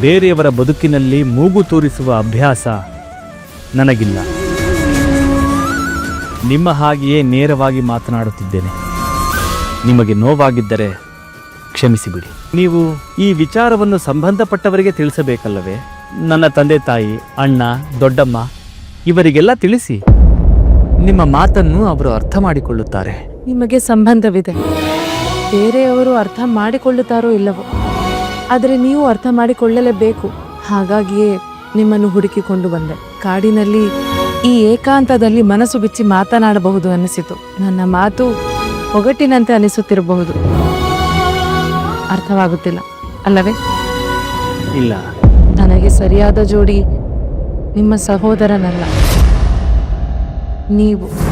ಬೇರೆಯವರ ಬದುಕಿನಲ್ಲಿ ಮೂಗು ತೂರಿಸುವ ಅಭ್ಯಾಸ ನನಗಿಲ್ಲ. ನಿಮ್ಮ ಹಾಗೆಯೇ ನೇರವಾಗಿ ಮಾತನಾಡುತ್ತಿದ್ದೇನೆ. ನಿಮಗೆ ನೋವಾಗಿದ್ದರೆ ಕ್ಷಮಿಸಿಬಿಡಿ. ನೀವು ಈ ವಿಚಾರವನ್ನು ಸಂಬಂಧಪಟ್ಟವರಿಗೆ ತಿಳಿಸಬೇಕಲ್ಲವೇ? ನನ್ನ ತಂದೆ ತಾಯಿ, ಅಣ್ಣ, ದೊಡ್ಡಮ್ಮ, ಇವರಿಗೆಲ್ಲ ತಿಳಿಸಿ. ನಿಮ್ಮ ಮಾತನ್ನು ಅವರು ಅರ್ಥ ಮಾಡಿಕೊಳ್ಳುತ್ತಾರೆ. ನಿಮಗೆ ಸಂಬಂಧವಿದೆ. ಬೇರೆಯವರು ಅರ್ಥ ಮಾಡಿಕೊಳ್ಳುತ್ತಾರೋ ಇಲ್ಲವೋ? ಆದರೆ ನೀವು ಅರ್ಥ ಮಾಡಿಕೊಳ್ಳಲೇಬೇಕು. ಹಾಗಾಗಿಯೇ ನಿಮ್ಮನ್ನು ಹುಡುಕಿಕೊಂಡು ಬಂದೆ. ಕಾಡಿನಲ್ಲಿ ಈ ಏಕಾಂತದಲ್ಲಿ ಮನಸ್ಸು ಬಿಚ್ಚಿ ಮಾತನಾಡಬಹುದು ಅನಿಸಿತು ನನ್ನ ಮಾತು ಒಗಟಿನಂತೆ ಅನಿಸುತ್ತಿರಬಹುದು. ಅರ್ಥವಾಗುತ್ತಿಲ್ಲ ಅಲ್ಲವೇ? ಇಲ್ಲ. ನನಗೆ ಸರಿಯಾದ ಜೋಡಿ ನಿಮ್ಮ ಸಹೋದರನಲ್ಲ. ನೀವು.